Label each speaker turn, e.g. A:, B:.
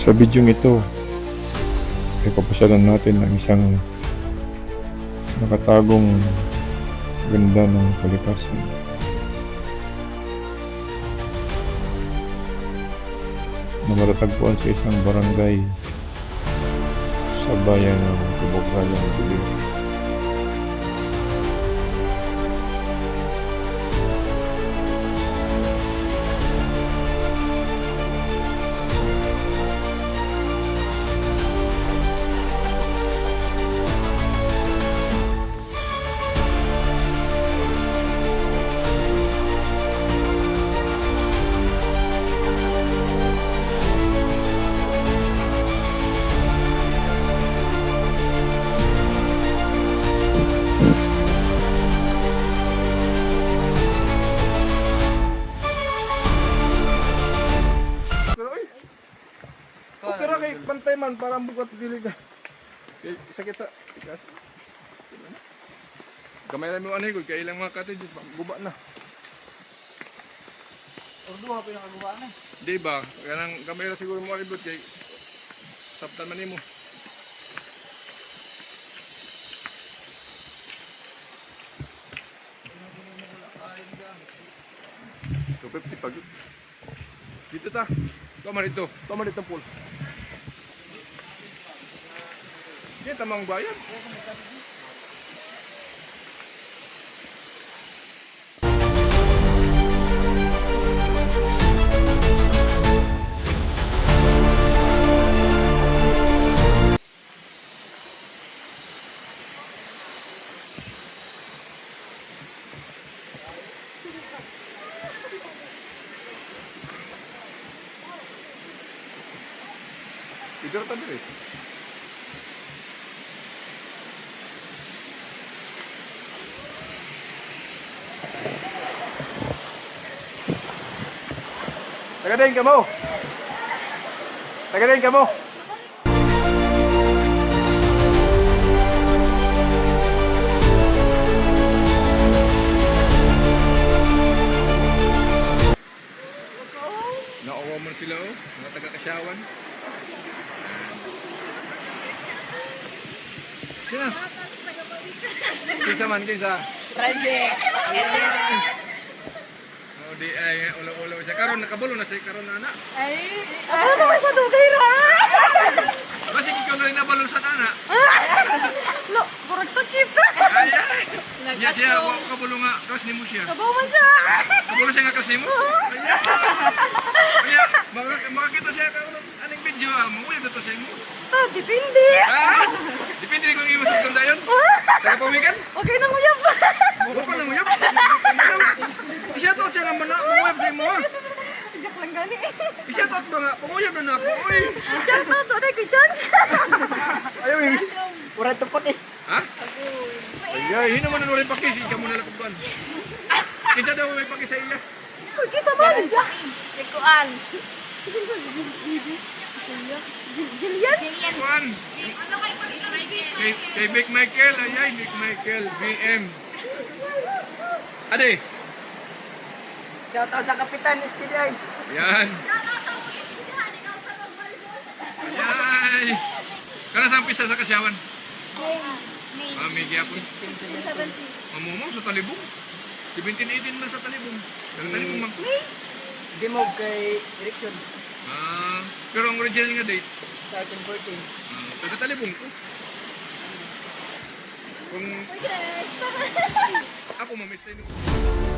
A: Sa video ito, ipapasyalan natin ang isang nakatagong ganda ng kalikasan. na matatagpuan sa isang barangay sa bayan ng Tubogalang Bulim.
B: Kay pantay man para bukat dili ka. Kay sakit sa tikas. Gamay lang mo anay ko kay ilang mga ba guba na.
C: Ordo ha pinakagawa na.
B: Di ba? Kanang gamay ra siguro mo alibot kay sabtan man nimo. Fifty pag dito ta. Tama dito. Tama dito pool. Yan tamang bayan. Dito ta dire. Tagadain ka mo. Tagadain ka mo. Naawa man sila oh, mga taga-kasyawan. Sino? Kinsa man, kinsa?
C: Francis!
B: Oh, di ay ulo-ulo siya. Karon nakabulo na siya karon na ana.
C: Ay! Ano naman siya dugay ra?
B: Basi ikaw na rin nabalo sa ana.
C: Lo, burag sakit.
B: Ay ay. Niya siya wa ko kabulo nga kas nimo siya.
C: Kabaw man siya.
B: Kabulo siya nga kas nimo. Ay. Makakita siya karon aning video ah, mo uya to sa imo.
C: Ah, dipindi.
B: Ah! Depende kung imo sa dayon. Taga pawikan.
C: Okay na.
B: Mo pa lang mo Siya to siya nga mana, mo sa imo. ah.
C: Tiyak lang gani.
B: Siya to ba nga, panguyab na na ako. Oy.
C: Diyan na to, dai kichan.
B: Ayaw eh.
C: Pura tupot eh.
B: Ha? Ay, ay, hindi naman na rin pakis. Ikaw muna lang kukuhan. Kisa daw may pakis sa iya.
C: Uy, kisa man. Ikuan. Jillian?
B: Kuhan. Kay, kay Vic Michael. Ay, ay, Vic Michael. VM. Ade.
C: Shout out sa kapitan STD.
B: Yan. Ay. Kana sa pisa sa kasyawan. Ah, may gyapon. Mamumo sa talibong. 17-18 man sa talibong. Sa talibong man.
C: Di mo kay election.
B: Ah, pero ang original nga date,
C: 13-14.
B: ah, taga talibong ko. Kung ako mamiss tayo.